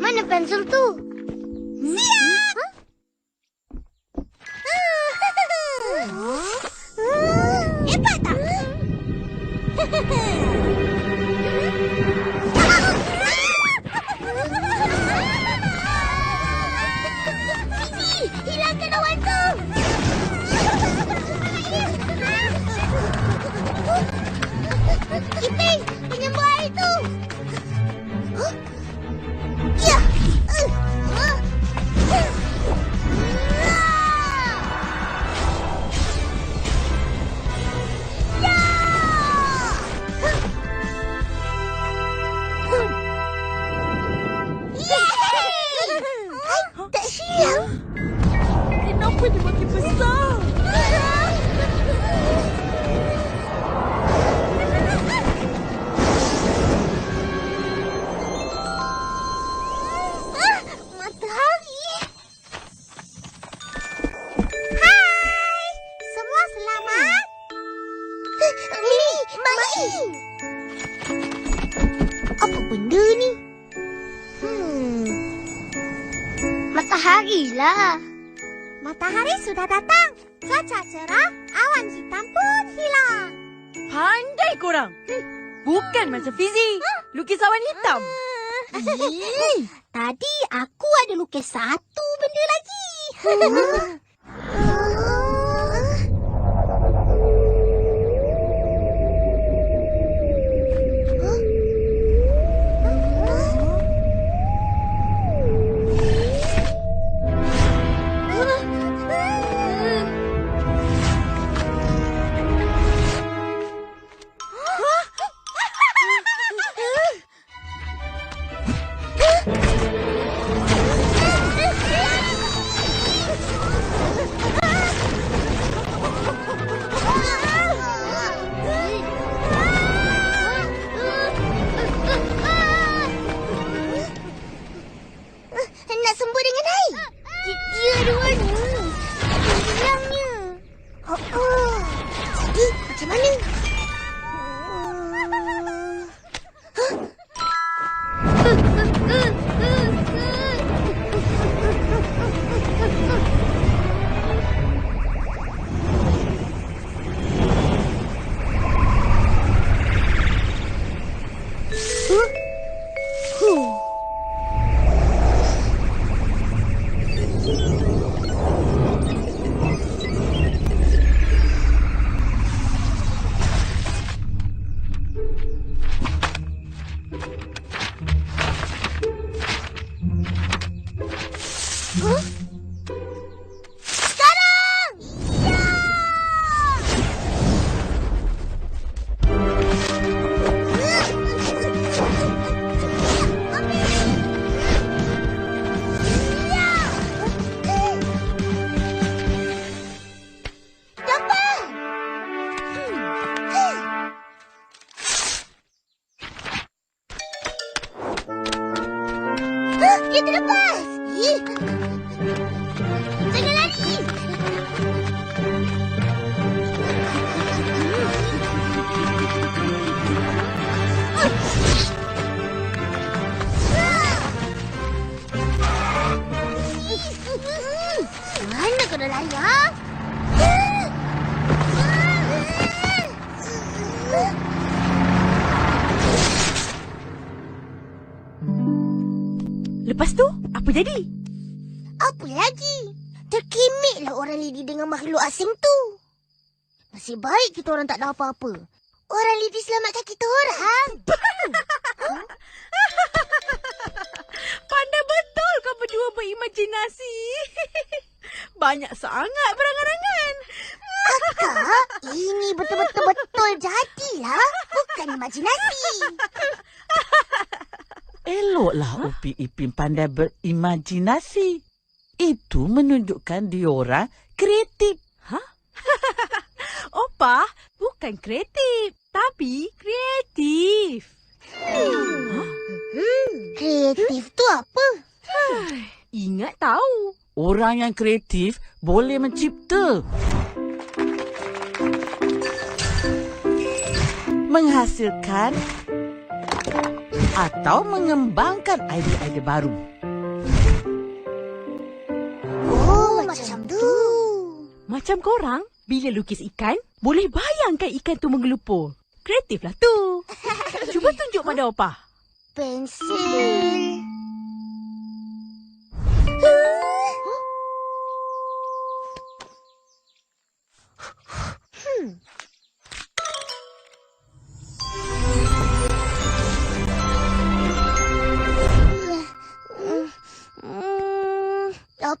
Meine Pencil too. See Matahari lah. Matahari sudah datang. Cuaca cerah, awan hitam pun hilang. Pandai korang. Hmm, Bukan macam Fizi. Lukis awan hitam. Ih, Tadi aku ada lukis satu benda lagi. Nak Jadi, macam Гидропас! И... Lepas tu, apa jadi? Apa lagi? Terkimiklah orang Lidi dengan makhluk asing tu. Nasib baik kita orang tak ada apa-apa. Orang Lidi selamatkan kita orang. Pandai betul kau berdua berimajinasi. Banyak sangat berangan-angan. Kak, ini betul-betul betul jadilah. Bukan imajinasi. Eloklah Upi Ipin pandai berimajinasi. Itu menunjukkan diorang kreatif. Opa, bukan kreatif. Tapi kreatif. Kreatif tu apa? Ingat tahu. Orang yang kreatif boleh mencipta. Menghasilkan atau mengembangkan idea-idea baru. Oh, macam tu. Macam korang, bila lukis ikan, boleh bayangkan ikan tu menggelupur. Kreatif lah tu. Cuba tunjuk pada opah. Pensil.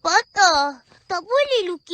Patah. Tak boleh lukis.